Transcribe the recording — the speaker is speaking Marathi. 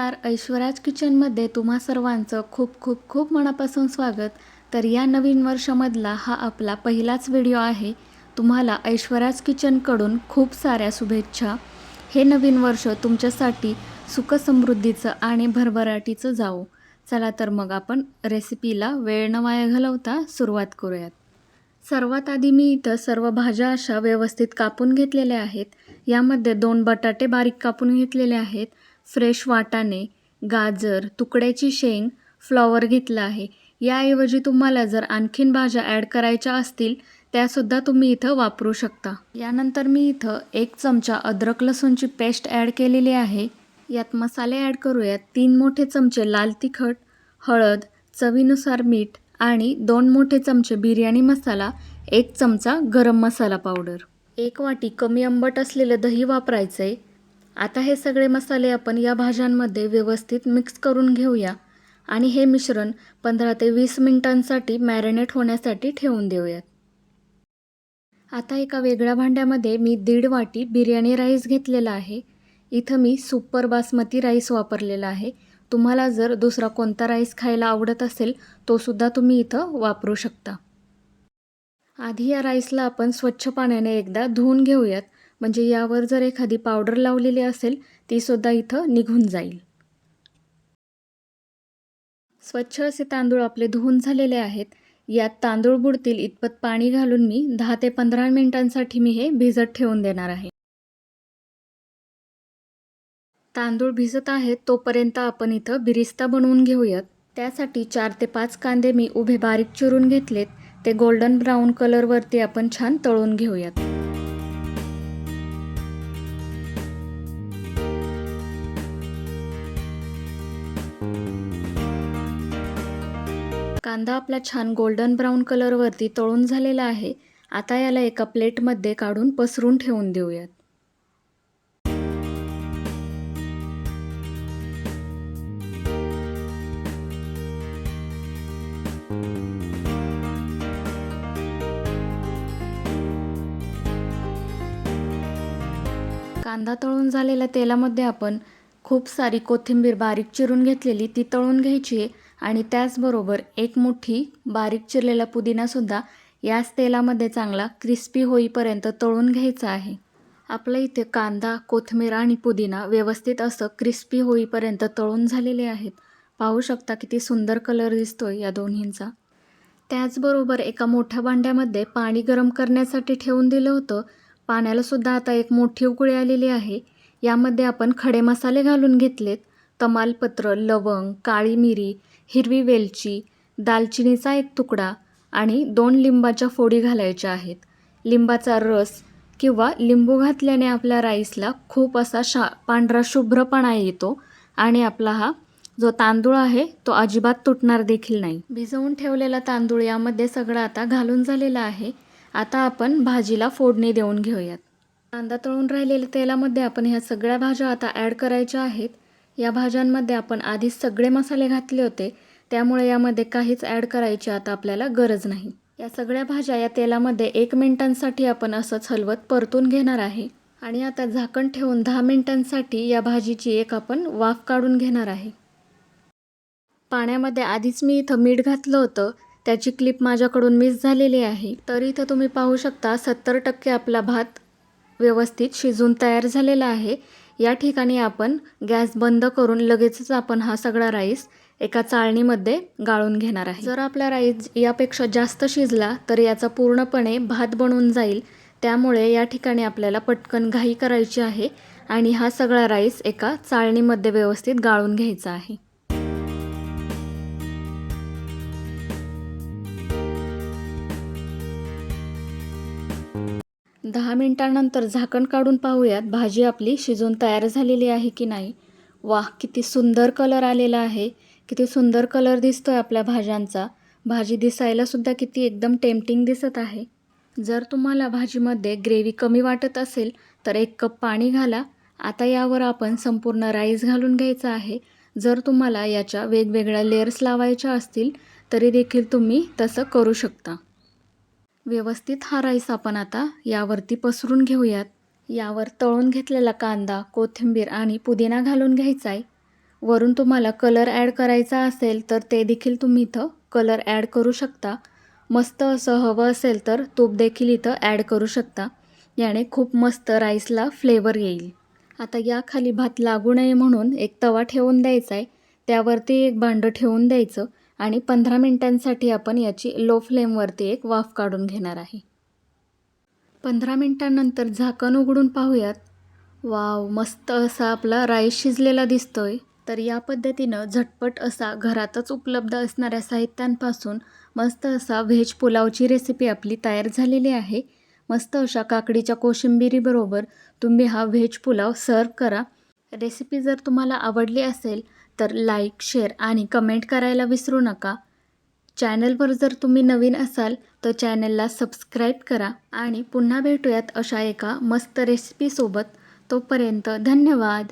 नमस्कार. ऐश्वराज किचनमध्ये तुम्हा सर्वांचं खूप खूप खूप मनापासून स्वागत. तर या नवीन वर्षामधला हा आपला पहिलाच व्हिडिओ आहे. तुम्हाला ऐश्वराज किचनकडून खूप साऱ्या शुभेच्छा. हे नवीन वर्ष तुमच्यासाठी सुखसमृद्धीचं आणि भरभराटीचं जावो. चला तर मग आपण रेसिपीला वेळ न वाया घालवता सुरुवात करूयात. सर्वात आधी मी इथं सर्व भाज्या अशा व्यवस्थित कापून घेतलेल्या आहेत. यामध्ये दोन बटाटे बारीक कापून घेतलेले आहेत. फ्रेश वाटाणे गाजर तुकड्याची शेंग फ्लॉवर घेतला आहे. याऐवजी तुम्हाला जर आणखीन भाज्या ॲड करायच्या असतील त्यासुद्धा तुम्ही इथं वापरू शकता. यानंतर मी इथं एक चमचा अद्रक लसूणची पेस्ट ॲड केलेली आहे. यात मसाले ॲड करूयात. तीन मोठे चमचे लाल तिखट हळद चवीनुसार मीठ आणि दोन मोठे चमचे बिर्याणी मसाला एक चमचा गरम मसाला पावडर. एक वाटी कमी आंबट असलेलं दही वापरायचं आहे आता हे सगळे मसाले आपण या भाज्यांमध्ये व्यवस्थित मिक्स करून घेऊया. आणि हे मिश्रण पंधरा ते वीस मिनिटांसाठी मॅरिनेट होण्यासाठी ठेवून देऊयात. आता एका वेगळ्या भांड्यामध्ये मी दीड वाटी बिर्याणी राईस घेतलेला आहे. इथं मी सुपर बासमती राईस वापरलेला आहे. तुम्हाला जर दुसरा कोणता राईस खायला आवडत असेल तोसुद्धा तुम्ही इथं वापरू शकता. आधी या राईसला आपण स्वच्छ पाण्याने एकदा धुवून घेऊयात. म्हणजे यावर जर एखादी पावडर लावलेली असेल तीसुद्धा इथं निघून जाईल. स्वच्छ असे तांदूळ आपले धुवून झालेले आहेत. यात तांदूळ बुडतील इतपत पाणी घालून मी दहा ते पंधरा मिनिटांसाठी मी हे भिजत ठेवून देणार आहे. तांदूळ भिजत आहेत तोपर्यंत आपण इथं बिरिस्ता बनवून घेऊयात. त्यासाठी चार ते पाच कांदे मी उभे बारीक चिरून घेतलेत. ते गोल्डन ब्राऊन कलरवरती आपण छान तळून घेऊयात. कांदा आपला छान गोल्डन ब्राऊन कलरवरती तळून झालेला आहे. आता याला एका प्लेटमध्ये काढून पसरून ठेवून देऊयात. कांदा तळून झालेल्या तेलामध्ये आपण खूप सारी कोथिंबीर बारीक चिरून घेतलेली ती तळून घ्यायची आहे. आणि त्याचबरोबर एक मुठी बारीक चिरलेला पुदिनासुद्धा याच तेलामध्ये चांगला क्रिस्पी होईपर्यंत तळून घ्यायचा आहे. आपल्या इथे कांदा कोथिंबीर आणि पुदिना व्यवस्थित असं क्रिस्पी होईपर्यंत तळून झालेले आहेत. पाहू शकता किती सुंदर कलर दिसतोय या दोन्हींचा. त्याचबरोबर एका मोठ्या भांड्यामध्ये पाणी गरम करण्यासाठी ठेवून दिलं होतं. पाण्यालासुद्धा आता एक मोठी उकळी आलेली आहे. यामध्ये आपण खडे मसाले घालून घेतलेत. तमालपत्र लवंग काळी मिरी हिरवी वेलची दालचिनीचा एक तुकडा आणि दोन लिंबाच्या फोडी घालायच्या आहेत. लिंबाचा रस किंवा लिंबू घातल्याने आपल्या राईसला खूप असा शा पांढरा शुभ्रपणा येतो आणि आपला हा जो तांदूळ आहे तो अजिबात तुटणार देखील नाही. भिजवून ठेवलेला तांदूळ यामध्ये सगळं आता घालून झालेला आहे. आता आपण भाजीला फोडणी देऊन घेऊयात. कांदा तळून राहिलेल्या तेलामध्ये आपण ह्या सगळ्या भाज्या आता ॲड करायच्या आहेत. या भाज्यांमध्ये आपण आधीच सगळे मसाले घातले होते. त्यामुळे यामध्ये काहीच ॲड करायची आता आपल्याला गरज नाही. या सगळ्या भाज्या या तेलामध्ये एक मिनिटांसाठी आपण असंच हलवत परतून घेणार आहे. आणि आता झाकण ठेवून दहा मिनिटांसाठी या भाजीची एक आपण वाफ काढून घेणार आहे. पाण्यामध्ये आधीच मी इथं मीठ घातलं होतं. त्याची क्लिप माझ्याकडून मिस झालेली आहे. तर इथं तुम्ही पाहू शकता सत्तर टक्के आपला भात व्यवस्थित शिजून तयार झालेला आहे. या ठिकाणी आपण गॅस बंद करून लगेचच आपण हा सगळा राईस एका चाळणीमध्ये गाळून घेणार आहे. जर आपला राईस यापेक्षा जास्त शिजला तर याचा पूर्णपणे भात बनून जाईल. त्यामुळे या ठिकाणी आपल्याला पटकन घाई करायची आहे आणि हा सगळा राईस एका चाळणीमध्ये व्यवस्थित गाळून घ्यायचा आहे. दहा मिनटानंतर झाकण काढून पाहूयात भाजी आपली शिजून तयार झालेली आहे की नाही? वाह किती सुंदर कलर आलेला आहे. किती सुंदर कलर दिसतो आहे आपल्या भाज्यांचा. भाजी दिसायलासुद्धा किती एकदम टेम्पटिंग दिसत आहे. जर तुम्हाला भाजीमध्ये ग्रेव्ही कमी वाटत असेल तर एक कप पाणी घाला. आता यावर आपण संपूर्ण राईस घालून घ्यायचा आहे. जर तुम्हाला याच्या वेगवेगळ्या लेअर्स लावायच्या असतील तरी देखील तुम्ही तसं करू शकता. व्यवस्थित हा राईस आपण आता. यावरती पसरून घेऊयात. यावर तळून घेतलेला कांदा कोथिंबीर आणि पुदिना घालून घ्यायचा आहे वरून तुम्हाला कलर ॲड करायचा असेल तर ते देखील तुम्ही इथं कलर ॲड करू शकता. मस्त असं हवं असेल तर तूप देखील इथं ॲड करू शकता. याने खूप मस्त राईसला फ्लेवर येईल. आता याखाली भात लागू नये म्हणून एक तवा ठेवून द्यायचा आहे त्यावरती एक भांडं ठेवून द्यायचं. आणि पंधरा मिनटांसाठी आपण याची लो फ्लेमवरती एक वाफ काढून घेणार आहे. पंधरा मिनटांनंतर झाकण उघडून पाहूयात. वाव मस्त असा आपला राईस शिजलेला दिसतोय. तर या पद्धतीनं झटपट असा घरातच उपलब्ध असणाऱ्या साहित्यांपासून मस्त असा व्हेज पुलावची रेसिपी आपली तयार झालेली आहे. मस्त अशा काकडीच्या कोशिंबिरीबरोबर तुम्ही हा व्हेज पुलाव सर्व करा. रेसिपी जर तुम्हाला आवडली असेल तर लाईक शेअर आणि कमेंट करायला विसरू नका. चॅनलवर जर तुम्ही नवीन असाल तर चॅनलला सबस्क्राईब करा आणि पुन्हा भेटूयात अशा एका मस्त रेसिपीसोबत तोपर्यंत धन्यवाद.